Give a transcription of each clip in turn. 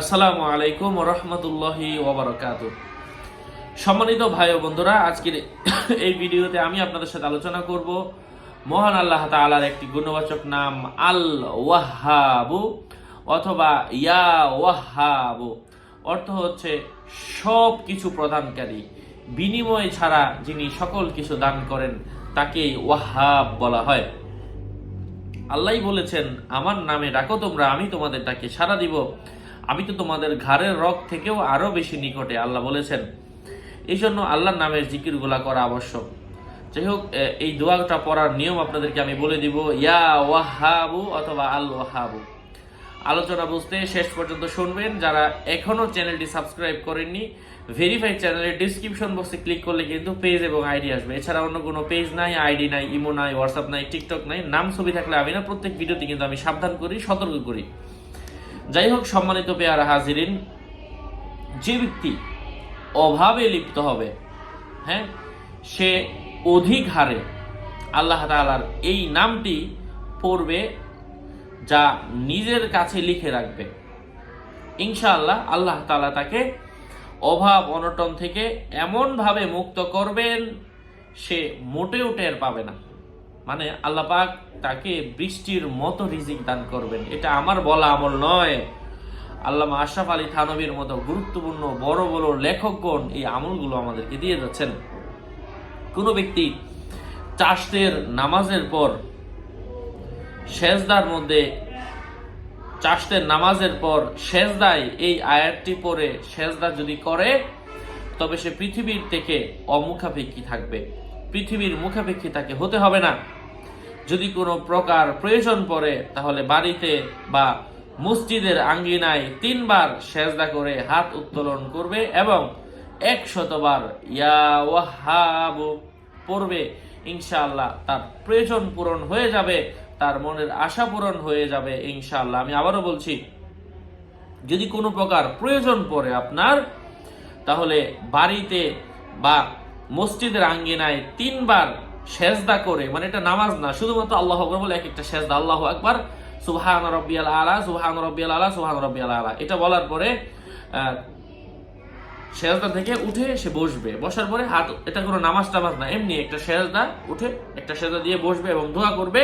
আসসালামু আলাইকুম রহমতুল্লাহি ওবরাকাত সম্মানিত ভাই ও বন্ধুরা, আজকের এই ভিডিওতে আমি আপনাদের সাথে আলোচনা করব মহান আল্লাহ তাআলার একটি গুণবাচক নাম আল ওয়াহাবু অথবা ইয়া ওয়াহাবু অর্থ হচ্ছে সব কিছু প্রদানকারী। বিনিময় ছাড়া যিনি সকল কিছু দান করেন তাকে ওয়াহাব বলা হয়। আল্লাহ বলেছেন, আমার নামে ডাকো তোমরা, আমি তোমাদের ডাকে সাড়া দিব। আমি তো তোমাদের ঘাড়ের রক থেকেও আরও বেশি নিকটে আল্লাহ বলেছেন। এই জন্য আল্লাহর নামের জিকিরগুলা করা আবশ্যক। যাই হোক এই দোয়াটা পড়ার নিয়ম আপনাদেরকে আমি বলে দিব, ইয়া ওয়াহাবু অথবা আল ওয়াহাবু। আলোচনা বুঝতে শেষ পর্যন্ত শুনবেন। যারা এখনও চ্যানেলটি সাবস্ক্রাইব করেননি ভেরিফাইড চ্যানেলের ডিসক্রিপশন বক্সে ক্লিক করলে কিন্তু পেজ এবং আইডি আসবে। এছাড়া অন্য কোনো পেজ নাই আইডি নাই ইমো নাই হোয়াটসঅ্যাপ নাই টিকটক নাই, নাম, ছবি থাকলে আমি না, প্রত্যেক ভিডিওতে কিন্তু আমি সাবধান করি, সতর্ক করি। যাই হোক সম্মানিত পেয়ারা হাজিরিন, যে ব্যক্তি অভাবে লিপ্ত হবে হ্যাঁ সে অধিক হারে আল্লাহ তাআলার এই নামটি পড়বে যা নিজের কাছে লিখে রাখবে। ইনশাআল্লাহ আল্লাহ তাআলা তাকে অভাব, অনটন থেকে এমনভাবে মুক্ত করবেন, সে মোটেও টের পাবে না। মানে আল্লাহ পাক তাকে বৃষ্টির মতো রিজিক দান করবেন। এটা আমার বলা আমল নয়। আল্লামা আশরাফ আলী থানবীর মতো গুরুত্বপূর্ণ বড় বড় লেখকগণ এই আমলগুলো আমাদেরকে দিয়ে যাচ্ছেন। কোনো ব্যক্তি চাষদের নামাজের পর, সেজদার মধ্যে চাষদের নামাজের পর সেজদায় এই আয়াতটি পরে সেজদা যদি করে, তবে সে পৃথিবীর থেকে অমুখাপেক্ষী থাকবে। পৃথিবীর মুখাপেক্ষী তাকে হতে হবে না। যদি কোনো প্রকার প্রয়োজন পড়ে, তাহলে বাড়িতে বা মসজিদের আঙ্গিনায় তিনবার সেজদা করে হাত উত্তোলন করবে এবং একশতবার ইয়া ওয়াহাবু পড়বে। ইনশাআল্লাহ তার প্রয়োজন পূরণ হয়ে যাবে, তার মনের আশা পূরণ হয়ে যাবে ইনশাআল্লাহ। আমি আবারও বলছি, যদি কোনো প্রকার প্রয়োজন পড়ে আপনার, তাহলে বাড়িতে বা মসজিদের আঙ্গিনায় তিনবার সেজদা করে মানে এটা নামাজ না, শুধুমাত্র আল্লাহ আকবর বলে এক একটা সেজদা, আল্লাহ আকবার, সুবহান রব্বিয়াল আলা, সুবহান রব্বিয়াল আলা, সুবহান রব্বিয়াল আলা। এটা বলার পরে সেজদা থেকে উঠে সে বসবে। বসার পরে হাত, এটা কোনো নামাজ টামাজ না, এমনি একটা সেজদা উঠে একটা সেজদা দিয়ে বসবে এবং দোয়া করবে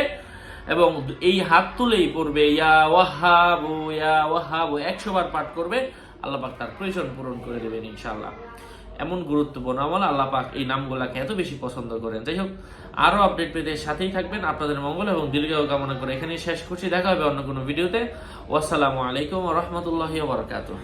এবং এই হাত তুলেই পড়বে, ইয়া ওয়াহাবু ইয়া ওয়াহাবু, একশো বার পাঠ করবে, আল্লাহ পাক তার প্রয়োজন পূরণ করে দেবেন ইনশাআল্লাহ। এমন গুরুত্বপূর্ণ আমল আল্লাহ পাক এই নামগুলাকে এত বেশি পছন্দ করেন। যাই হোক, আরও আপডেট পেতে সাথেই থাকবেন। আপনাদের মঙ্গল এবং দীর্ঘ কামনা করে এখানেই শেষ খুশি দেখা হবে অন্য কোনো ভিডিওতে। আসসালামু আলাইকুম রহমতুল্লাহ বারকাতুহ।